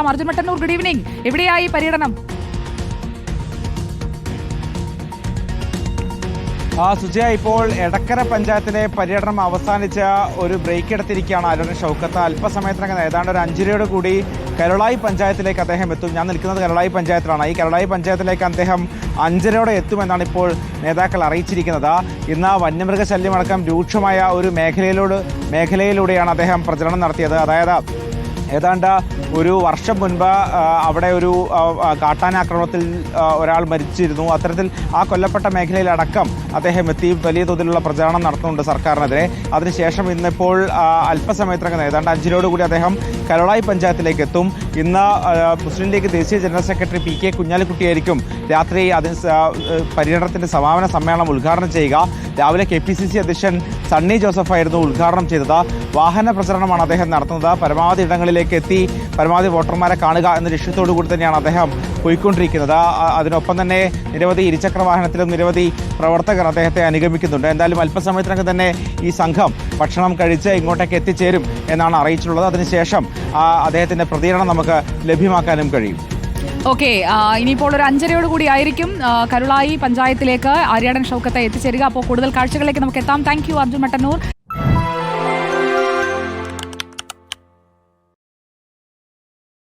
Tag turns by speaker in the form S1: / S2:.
S1: Arjun Mattannur good evening എവിടെയായി പര്യടനം?
S2: ആ സുജയ ഇപ്പോൾ എടക്കര പഞ്ചായത്തിലെ പര്യടനം അവസാനിച്ച ഒരു ബ്രേക്ക് എടുത്തിരിക്കുകയാണ് അരുൺ ഷൗക്കത്ത്. അല്പസമയത്തിനകം ഏതാണ്ട് ഒരു അഞ്ചരയോട് കൂടി കരുളായി പഞ്ചായത്തിലേക്ക് അദ്ദേഹം എത്തും. ഞാൻ നിൽക്കുന്നത് കരുളായി പഞ്ചായത്തിലാണ്. ഈ കരുളായി പഞ്ചായത്തിലേക്ക് അദ്ദേഹം അഞ്ചരയോടെ എത്തുമെന്നാണ് ഇപ്പോൾ നേതാക്കൾ അറിയിച്ചിരിക്കുന്നത്. ഇന്ന് വന്യമൃഗശല്യമടക്കം രൂക്ഷമായ ഒരു മേഖലയിലൂടെ മേഖലയിലൂടെയാണ് അദ്ദേഹം പ്രചരണം നടത്തിയത്. അതായത് ഏതാണ്ട് ഒരു വർഷം മുൻപ് അവിടെ ഒരു കാട്ടാനാക്രമണത്തിൽ ഒരാൾ മരിച്ചിരുന്നു. അത്തരത്തിൽ ആ കൊല്ലപ്പെട്ട മേഖലയിലടക്കം അദ്ദേഹം എത്തി. വലിയ തോതിലുള്ള പ്രചാരണം നടത്തുന്നുണ്ട് സർക്കാരിനെതിരെ. അതിനുശേഷം ഇന്നിപ്പോൾ അല്പസമയത്തിനകം ഏതാണ്ട് അഞ്ചിനോട് കൂടി അദ്ദേഹം കരുളായി പഞ്ചായത്തിലേക്ക് എത്തും. ഇന്ന് മുസ്ലിം ലീഗ് ദേശീയ ജനറൽ സെക്രട്ടറി പി കെ കുഞ്ഞാലിക്കുട്ടിയായിരിക്കും രാത്രി അതിന് പര്യടനത്തിന്റെ സമാപന സമ്മേളനം ഉദ്ഘാടനം ചെയ്യുക. രാവിലെ കെ പി സി സി അധ്യക്ഷൻ സണ്ണി ജോസഫായിരുന്നു ഉദ്ഘാടനം ചെയ്തത്. വാഹന പ്രചരണമാണ് അദ്ദേഹം നടത്തുന്നത്. പരമാവധി ഇടങ്ങളിലേക്ക് എത്തി പരമാവധി വോട്ടർമാരെ കാണുക എന്ന ലക്ഷ്യത്തോടു കൂടി തന്നെയാണ് അദ്ദേഹം പോയിക്കൊണ്ടിരിക്കുന്നത്. അതിനൊപ്പം തന്നെ നിരവധി ഇരുചക്ര വാഹനത്തിലും നിരവധി പ്രവർത്തകർ അദ്ദേഹത്തെ അനുഗമിക്കുന്നുണ്ട്. എന്തായാലും അല്പസമയത്തിനകം തന്നെ ഈ സംഘം ഭക്ഷണം കഴിച്ച് ഇങ്ങോട്ടേക്ക് എത്തിച്ചേരും എന്നാണ് അറിയിച്ചിട്ടുള്ളത്. അതിനുശേഷം അദ്ദേഹത്തിന്റെ പ്രതികരണം നമുക്ക് ലഭ്യമാക്കാനും കഴിയും.
S1: ഓക്കെ ഇനിയിപ്പോൾ ഒരു അഞ്ചരയോട് കൂടി ആയിരിക്കും. കരുളായി പഞ്ചായത്തിലേക്ക് ആര്യാടൻ ഷൗക്കത്തെ എത്തിച്ചേരുക. അപ്പോൾ കൂടുതൽ കാഴ്ചകളിലേക്ക് നമുക്ക് എത്താം. Thank you Arjun Mattannur.